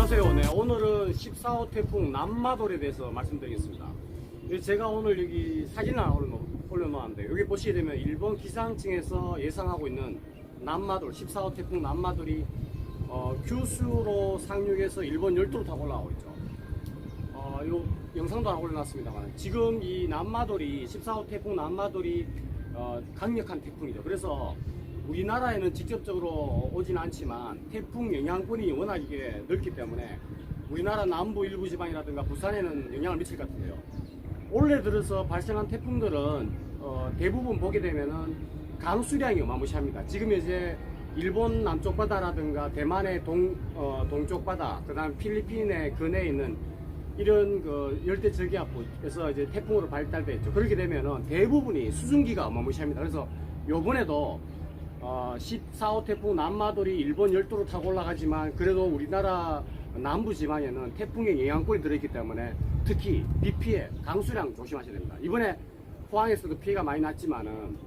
오늘은 14호 태풍 남마돌에 대해서 말씀드리겠습니다. 예, 제가 오늘 여기 사진을 올려놓았는데 여기 보시게 되면 일본 기상청에서 예상하고 있는 남마돌 14호 태풍 남마돌이 어, 규슈로 상륙해서 일본 열도로 타고 올라가고 있죠. 어, 요 영상도 하나 올려놨습니다만 지금 이 남마돌이 14호 태풍 남마돌이 어, 강력한 태풍이죠. 그래서 우리나라에는 직접적으로 오진 않지만 태풍 영향권이 워낙 이게 넓기 때문에 우리나라 남부 일부 지방이라든가 부산에는 영향을 미칠 것 같은데요. 올해 들어서 발생한 태풍들은 어, 대부분 보게 되면은 강수량이 어마무시합니다. 지금 이제 일본 남쪽 바다라든가 대만의 동, 어, 동쪽 바다, 그 다음 필리핀의 근해에 있는 이런 그 열대 저기압부에서 이제 태풍으로 발달돼 있죠. 그렇게 되면은 대부분이 수증기가 어마무시합니다. 그래서 요번에도 어, 14호 태풍 남마돌이 일본 열도로 타고 올라가지만 그래도 우리나라 남부 지방에는 태풍의 영향권이 들어있기 때문에 특히 비 피해, 강수량 조심하셔야 됩니다. 이번에 포항에서도 피해가 많이 났지만은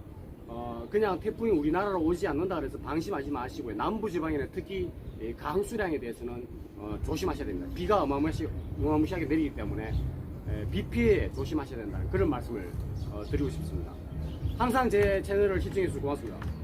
어, 그냥 태풍이 우리나라로 오지 않는다 그래서 방심하지 마시고요. 남부 지방에는 특히 이 강수량에 대해서는 어, 조심하셔야 됩니다. 비가 어마무시, 어마무시하게 내리기 때문에 에, 비 피해 조심하셔야 된다는 그런 말씀을 어, 드리고 싶습니다. 항상 제 채널을 시청해 주셔서 고맙습니다.